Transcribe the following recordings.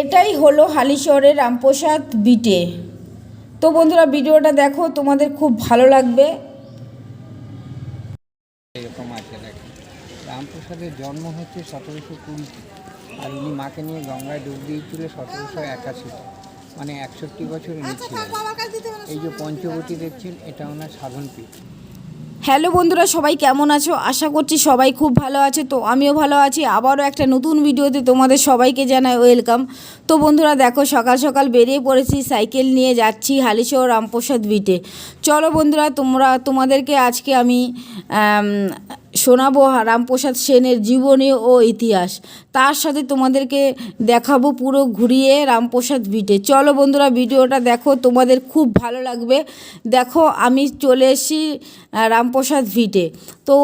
এটাই হলো হালিশহরের রামপ্রসাদ বিটে। তো বন্ধুরা, ভিডিওটা দেখো, তোমাদের খুব ভালো লাগবে। রামপ্রসাদের জন্ম হচ্ছে সতেরোশো কুড়িতে আর উনি মাকে নিয়ে গঙ্গায় ডুব দিয়েছিল সতেরোশো একাশিতে মানে একষট্টি বছর এই যে পঞ্চবতী দেখছেন, এটা ওনার সাধন পীঠ হ্যালো বন্ধুরা সবাই কেমন আছো? আশা করছি সবাই খুব ভালো আছে। তো আমিও ভালো আছি। আবারও একটা নতুন ভিডিওতে তোমাদের সবাইকে জানাই ওয়েলকাম। তো বন্ধুরা দেখো সকাল সকাল বেরিয়ে পড়েছি সাইকেল নিয়ে যাচ্ছি হালিশহর রামপ্রসাদ বিটে। চলো বন্ধুরা তোমরা তোমাদেরকে আজকে আমি আম, শোনাবো রামপ্রসাদ সেনের জীবনী ও ইতিহাস। তার সাথে তোমাদেরকে দেখাবো পুরো ঘুরিয়ে রামপ্রসাদ বিটে। চলো বন্ধুরা, ভিডিওটা দেখো, তোমাদের খুব ভালো লাগবে। দেখো, আমি চলে এসেছি রামপ্রসাদ ভিটে তো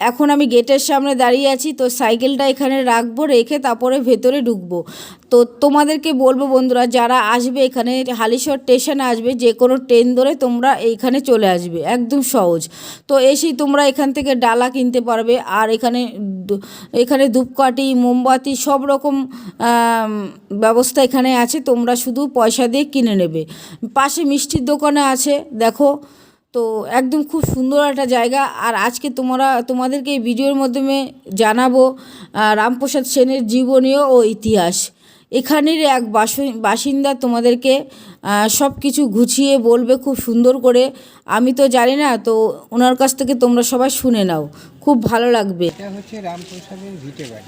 এখন আমি গেটের সামনে দাঁড়িয়ে আছি, তো সাইকেলটা এখানে রাখব, রেখে তারপরে ভেতরে ঢুকবো। তো তোমাদেরকে বলব বন্ধুরা, যারা আসবে এখানে, হালিশহর স্টেশনে আসবে, যে কোনো ট্রেন ধরে তোমরা এইখানে চলে আসবে, একদম সহজ। তো এসেই তোমরা এখান থেকে ডালা কিনতে পারবে, আর এখানে এখানে ধূপকাঠি, মোমবাতি, সব রকম ব্যবস্থা এখানে আছে, তোমরা শুধু পয়সা দিয়ে কিনে নেবে। পাশে মিষ্টির দোকানে আছে, দেখো। তো একদম খুব সুন্দর একটা জায়গা। আর আজকে তোমরা, তোমাদেরকে এই ভিডিওর মাধ্যমে জানাব রামপ্রসাদ সেনের জীবনীয় ও ইতিহাস। এখানের এক বাসি- বাসিন্দা তোমাদেরকে সব কিছু গুছিয়ে বলবে খুব সুন্দর করে। আমি তো জানি না, তো ওনার কাছ থেকে তোমরা সবাই শুনে নাও। খুব ভালো লাগবে। এটা হচ্ছে রামপ্রসাদের ভিটে বাড়ি।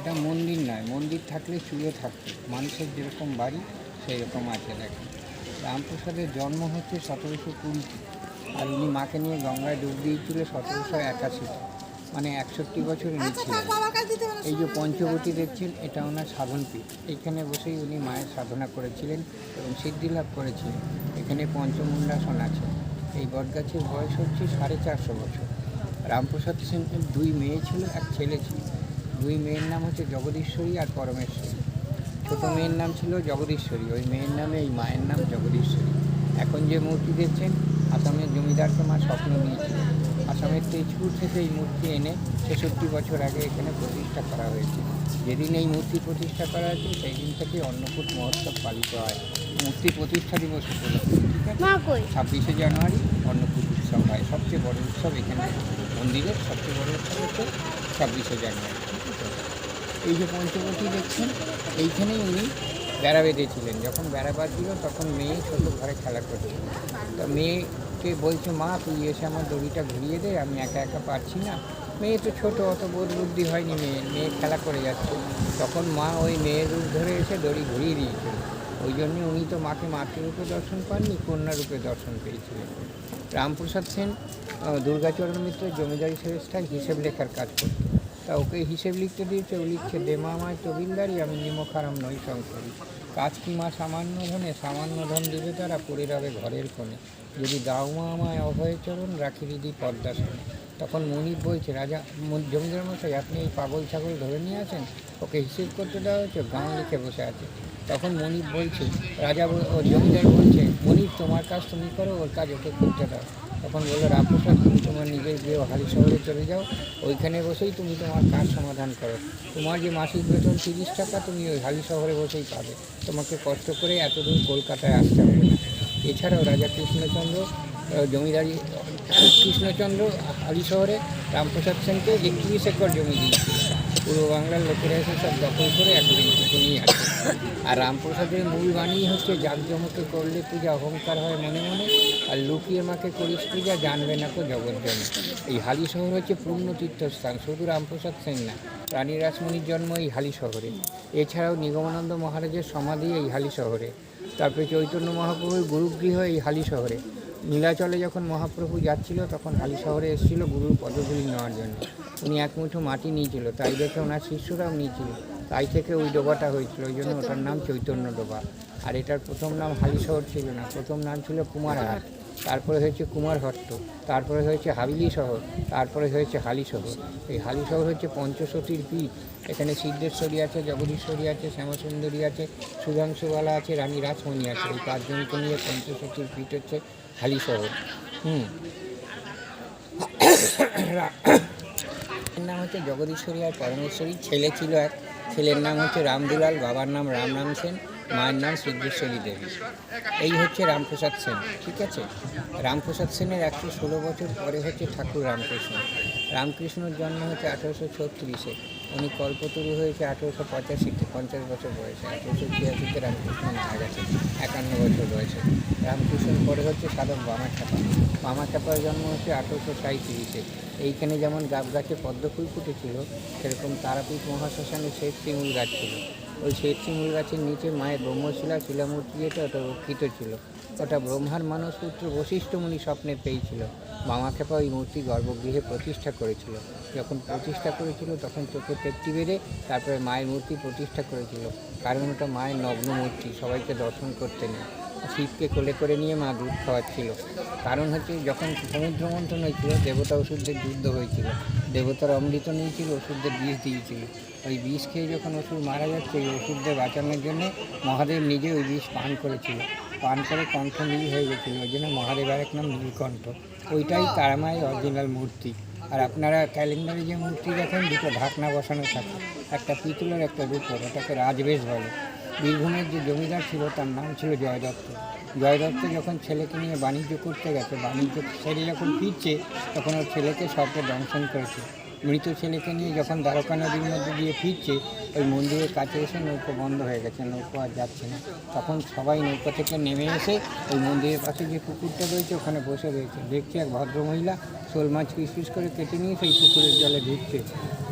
এটা মন্দির নয়, মন্দির থাকলে চুড়ে থাকতো। মানুষের যেরকম বাড়ি সেই রকম আছে দেখেন রামপ্রসাদের জন্ম হচ্ছে সতেরোশো কুড়িতে আর উনি মাকে নিয়ে গঙ্গায় ডুব দিয়েছিল সতেরোশো একাশিতে মানে একষট্টি বছর উনি ছিলেন এই যে পঞ্চবতী দেখছেন এটা ওনার সাধন পীঠ। এইখানে বসেই উনি মায়ের সাধনা করেছিলেন এবং সিদ্ধি লাভ করেছিলেন। এখানে পঞ্চমুণ্ডাসন আছে। এই বটগাছের বয়স হচ্ছে সাড়ে চারশো বছর। রামপ্রসাদ সেনের দুই মেয়ে ছিল এক ছেলে ছিল। দুই মেয়ের নাম হচ্ছে জগদীশ্বরী আর পরমেশ্বরী। ছোট মেয়ের নাম ছিল জগদীশ্বরী। ওই মেয়ের নামে এই মায়ের নাম জগদীশ্বরী। এখন যে মূর্তি দেখছেন আসামের জমিদারকে মা স্বপ্ন নিয়েছিলেন আসামের তেজপুর থেকে এই মূর্তি এনে ছেষট্টি বছর আগে এখানে প্রতিষ্ঠা করা হয়েছে। যেদিন এই মূর্তি প্রতিষ্ঠা করা হয়েছে সেই দিন থেকে অন্নকূট মহোৎসব পালিত হয়। মূর্তি প্রতিষ্ঠা দিবস উপলক্ষে ঠিক আছে? ছাব্বিশে জানুয়ারি অন্নকূট উৎসব হয়। সবচেয়ে বড় উৎসব এখানে মন্দিরের সবচেয়ে বড় উৎসব হচ্ছে ছাব্বিশে জানুয়ারি। এই যে পঞ্চবতী দেখছেন, এইখানেই উনি বেড়া বেঁধেছিলেন। যখন বেড়া বাঁধছিল, তখন মেয়ে ছোট ঘরে খেলা করছিল তো মেয়েকে বলছে, মা, তুই এসে আমার দড়িটা ঘুরিয়ে দে, আমি একা একা পারছি না। মেয়ে তো ছোট, অত বোধ বুদ্ধি হয়নি মেয়ে মেয়ে খেলা করে যাচ্ছে। তখন মা ওই মেয়ের রূপ ধরে এসে দড়ি ঘুরিয়ে দিয়েছিল। ওই জন্য উনি তো মাকে মাতৃরূপে দর্শন পাননি, কন্যারূপে দর্শন পেয়েছিলেন। রামপ্রসাদ সেন দুর্গাচরণ মিত্রের জমিদারি সংস্থায় হিসেব লেখার কাজ করতো তা ওকে হিসেব লিখতে দিয়েছে, ও লিখছে দেমা আমায় তবিলদারি আমি নিমখারাম নই সংসারী। কাজ কি মা সামান্য ধনে? সামান্য ধন দেবে তারা পড়ে রবে ঘরের কোণে। যদি দাও মা আমায় অভয়চরণ রাখি দিদি পদ্মাসনে তখন মনির বলছে, রাজা জমিদার মশাই, আপনি এই পাগল ছাগল ধরে নিয়ে আছেন ওকে হিসেব করতে দেওয়া হয়েছে, গাঁ লিখে বসে আছে। তখন মনির বলছে, রাজা ও জমিদার বলছে মনির তোমার কাজ তুমি করো, ওর কাজ ওকে করতে দাও তখন বলল, রামপ্রসাদ, তুমি তোমার নিজের গৃহ হালি শহরে চলে যাও, ওইখানে বসেই তুমি তোমার কাজ সমাধান করো। তোমার যে মাসিক বেতন তিরিশ টাকা, তুমি ওই হালি শহরে বসেই পাবে। তোমাকে কষ্ট করে এতদূর কলকাতায় আসতে হবে না। এছাড়াও রাজা কৃষ্ণচন্দ্র জমিদারি, কৃষ্ণচন্দ্র হালি শহরে রামপ্রসাদ সেনকে একত্রিশ একর জমি দিয়েছিল। পূর্ব বাংলার লোকেরা এসে সব দখল করে এখন নিয়ে আছে আর রামপ্রসাদের মূল বাণী হচ্ছে জাঁকজমকে করলে পূজা অহংকার হয় মনে মনে, আর লুকিয়ে মাকে করিস পূজা, জানবে না কো জগৎজনে এই হালি শহর হচ্ছে পূর্ণ তীর্থস্থান, শুধু রামপ্রসাদ সেন না, রানী রাসমণির জন্ম এই হালি শহরে। এছাড়াও নিগমানন্দ মহারাজের সমাধি এই হালি শহরে। তারপরে চৈতন্য মহাপ্রভুর গুরুগৃহ এই হালি শহরে। নীলাচলে যখন মহাপ্রভু যাচ্ছিল, তখন হালি শহরে এসেছিল গুরুর পদধূলি নেওয়ার জন্য। উনি এক মুঠো মাটি নিয়েছিল, তাই দেখে ওনার শিষ্যরাও নিয়েছিল। তাই থেকে ওই ডোবাটা হয়েছিল, ওই জন্য ওটার নাম চৈতন্য ডোবা। আর এটার প্রথম নাম হালি শহর ছিল না, প্রথম নাম ছিল কুমারহাট। তারপরে হয়েছে কুমারহট্ট, তারপরে হয়েছে হাবিলি শহর তারপরে হয়েছে হালি শহর এই হালি শহর হচ্ছে পঞ্চশতীর পীঠ। এখানে সিদ্ধেশ্বরী আছে, জগদীশ্বরী আছে, শ্যামসুন্দরী আছে, সুধাংশুবালা আছে, রানী রাসমণি আছে। এই পাঁচজনকে নিয়ে পঞ্চশতীর পীঠ হচ্ছে হালি শহর হুম নাম হচ্ছে জগদীশ্বরী আর পরমেশ্বরী ছেলে ছিল এক। ছেলের নাম হচ্ছে রামদুলাল, বাবার নাম রাম রাম সেন, মায়ের নাম সিদ্ধেশ্বরী দেবী। এই হচ্ছে রামপ্রসাদ সেন, ঠিক আছে? রামপ্রসাদ সেনের একশো ষোলো বছর পরে হচ্ছে ঠাকুর রামকৃষ্ণ। রামকৃষ্ণর জন্ম হচ্ছে আঠারোশো ছত্রিশে। উনি কল্পতরু হয়েছে আঠেরোশো পঁচাশিতে পঞ্চাশ বছর বয়সে, আঠেরোশো ছিয়াশিতে রামকৃষ্ণ মারা গেছে, একান্ন বছর বয়সে। রামকৃষ্ণ পরে হচ্ছে সাধক বামাচাপা বামাচাপার জন্ম হচ্ছে আঠেরোশো সাঁত্রিশে এইখানে যেমন গাব গাছে পদ্ম ফুল ফুটেছিল, সেরকম তারাপীঠ মহাশ্মশানে শ্বেত শিমুল গাছ ছিল। ওই শ্বেত শিমুল গাছের নিচে মায়ের ব্রহ্মশিলা, শিলামূর্তি যেটা, ওটা রক্ষিত ছিল। ওটা ব্রহ্মার মানসপুত্র বশিষ্ঠ মুনি স্বপ্নে পেয়েছিল। মামাখেপা ওই মূর্তি গর্ভগৃহে প্রতিষ্ঠা করেছিল। যখন প্রতিষ্ঠা করেছিল, তখন চোখে পেটটি বেড়ে তারপরে মায়ের মূর্তি প্রতিষ্ঠা করেছিল। কারণ ওটা মায়ের নগ্ন মূর্তি, সবাইকে দর্শন করতে নেই। শিবকে কোলে করে নিয়ে মা দুধ খাওয়াচ্ছিল। কারণ হচ্ছে, যখন সমুদ্র মন্থন হয়েছিল, দেবতা ওষুধদের যুদ্ধ হয়েছিল। দেবতার অমৃত নিয়েছিল ওষুধদের বিষ দিয়েছিল। ওই বিষ খেয়ে যখন ওষুধ মারা যাচ্ছে, ওই ওষুধদের বাঁচানোর জন্য মহাদেব নিজে ওই বিষ পান করেছিল। পান করে কণ্ঠ নীল হয়ে গেছিল। ওই জন্য মহাদেবের এক নাম নীলকণ্ঠ। ওইটাই তারামায়ের অরিজিনাল মূর্তি। আর আপনারা ক্যালেন্ডারে যে মূর্তি দেখেন, দুটো ঢাকনা বসানো থাকে। একটা পিতলের একটা রূপর, ওটাকে রাজবেশ বলে। বীরভূমের যে জমিদার ছিল, তার নাম ছিল জয় দত্ত। জয় দত্ত যখন ছেলেকে নিয়ে বাণিজ্য করতে গেছে, বাণিজ্য ছেলে যখন ফিরছে, তখন ওর ছেলেকে সবকে দংশন করেছে। মৃত ছেলেকে নিয়ে যখন দ্বারকা নদীর মধ্যে দিয়ে ফিরছে, ওই মন্দিরের কাছে এসে নৌকো বন্ধ হয়ে গেছে, নৌকো আর যাচ্ছে না। তখন সবাই নৌকা থেকে নেমে এসে ওই মন্দিরের পাশে যে পুকুরটা রয়েছে, ওখানে বসে রয়েছে। দেখছে এক ভদ্রমহিলা শোল মাছ পিস পিস করে কেটে নিয়ে সেই পুকুরের জলে ঢুকছে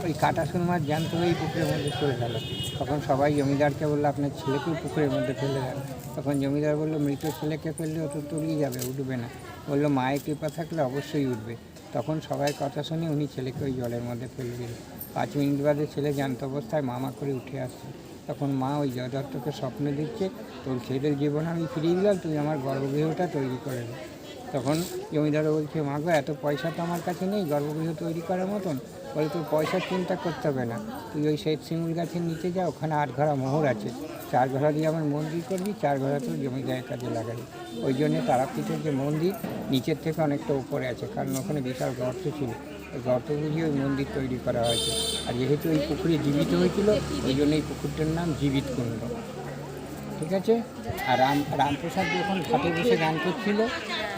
ওই কাটা শোল মাছ জ্যান্ত হয়েই পুকুরের মধ্যে চলে গেল। তখন সবাই জমিদারকে বলল, আপনার ছেলেকেও পুকুরের মধ্যে ফেলে দেন। তখন জমিদার বলল, মৃত ছেলেকে ফেললে ও তো তলিয়ে যাবে, উঠবে না। বলল, মায়ের কৃপা থাকলে অবশ্যই উঠবে। তখন সবাই কথা শুনে উনি ছেলেকে ওই জলের মধ্যে ফেলে দিল পাঁচ মিনিট বাদে ছেলে জানত অবস্থায় মামা করে উঠে আসছে তখন মা ওই জয়দত্তকে স্বপ্ন দিচ্ছে তোর ছেলের জীবন আমি ফিরিয়ে দিলাম, তুই আমার গর্ভগৃহটা তৈরি করে তখন জমিদারও বলছে, মা গো, এত পয়সা তো আমার কাছে নেই, গর্ভগৃহ তৈরি করার মতন। বলে, তোর পয়সার চিন্তা করতে হবে না। তুই ওই শ্বেত শিমুল গাছের নিচে যা, ওখানে আট ঘরা মোহর আছে। চার ঘরা দিয়ে আমার মন্দির করবি, চার ঘরা তো জমিদারের কাজে লাগাবি। ওই জন্যে তারাপীঠের যে মন্দির, নিচের থেকে অনেকটা উপরে আছে, কারণ ওখানে বিশাল গর্ত ছিল। ওই গর্ত বুঝিয়ে ওই মন্দির তৈরি করা হয়েছে। আর যেহেতু ওই পুকুরে জীবিত হয়েছিল, ওই জন্য এই পুকুরটার নাম জীবিত কুণ্ড। ঠিক আছে? আর রাম, রামপ্রসাদ যখন ঘাটে বসে গান করছিল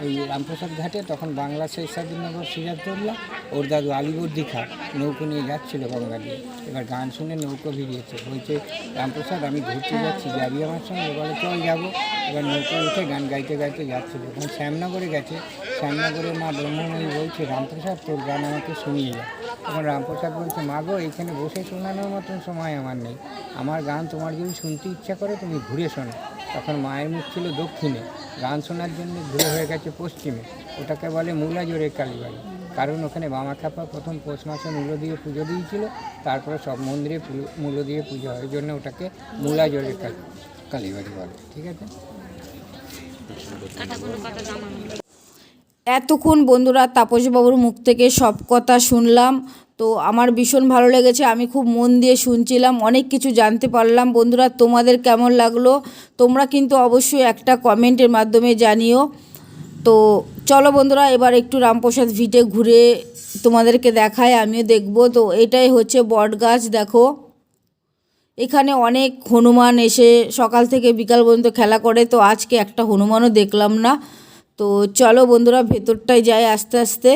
ওই রামপ্রসাদ ঘাটে, তখন বাংলা শেষ স্বাধীনগর সিরাজদৌল্লা, ওর দাদু আলিবর্দি খা নৌকো নিয়ে যাচ্ছিল গঙ্গা দিয়ে। এবার গান শুনে নৌকো ভিড়িয়েছে। বলছে, রামপ্রসাদ, আমি ঘুরতে যাচ্ছি, যাবি আমার সঙ্গে? বলে, চল যাব। এবার নৌকো উঠে গান গাইতে গাইতে যাচ্ছে যখন শ্যামনগরে গেছে। শ্যামনগরের মা ব্রহ্মময়ী বলছে, রামপ্রসাদ, তোর গান আমাকে শুনিয়ে যা। তখন রামপ্রসাদ বলছে, মা গো এইখানে বসে শোনানোর মতন সময় আমার নেই। আমার গান তোমার যদি শুনতে ইচ্ছা করে, তুমি ঘুরে শোনো। তখন মায়ের মুখ ছিল দক্ষিণে। গান শোনার জন্য ঘুরে হয়ে গেছে পশ্চিমে। ওটাকে বলে মূলা জোরের কালীবাড়ি। কারণ ওখানে বামা খাপা প্রথম পৌষ মাসে মূল্য দিয়ে পুজো দিয়েছিল। তারপরে সব মন্দিরে মূল্য দিয়ে পুজো হয়। ওই জন্য ওটাকে মূলা জোরের কালী কালীবাড়ি বলে। ঠিক আছে? এতক্ষণ বন্ধুরা তাপসবাবুর মুখ থেকে সব কথা শুনলাম। তো আমার ভীষণ ভালো লেগেছে, আমি খুব মন দিয়ে শুনছিলাম, অনেক কিছু জানতে পারলাম। বন্ধুরা, তোমাদের কেমন লাগল? তোমরা কিন্তু অবশ্যই একটা কমেন্টের মাধ্যমে জানিও। তো চলো বন্ধুরা, এবার একটু রামপ্রসাদ ভিটে ঘুরে তোমাদেরকে দেখায়, আমিও দেখব। তো এটাই হচ্ছে বট গাছ দেখো। এখানে অনেক হনুমান এসে সকাল থেকে বিকাল পর্যন্ত খেলা করে, তো আজকে একটা হনুমানও দেখলাম না। তো চলো বন্ধুরা, ভেতরটায় যাই আস্তে আস্তে।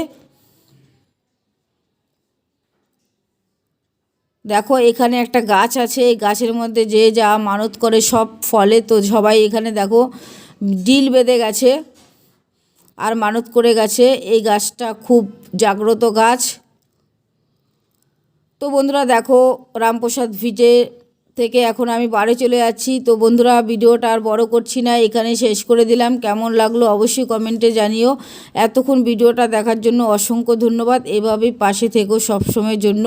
দেখো, এখানে একটা গাছ আছে। এই গাছের মধ্যে যে যা মানত করে সব ফলে তো সবাই এখানে দেখো, ডিল বেঁধে গেছে আর মানত করে গেছে। এই গাছটা খুব জাগ্রত গাছ। তো বন্ধুরা দেখো, রামপ্রসাদ ভিটে থেকে এখন আমি বাড়ি চলে যাচ্ছি। তো বন্ধুরা, ভিডিওটা আর বড় করছি না, এখানে শেষ করে দিলাম। কেমন লাগল অবশ্যই কমেন্টে জানিও। এতক্ষণ ভিডিওটা দেখার জন্য অসংখ্য ধন্যবাদ। এভাবেই পাশে থেকো সবসময়ের জন্য।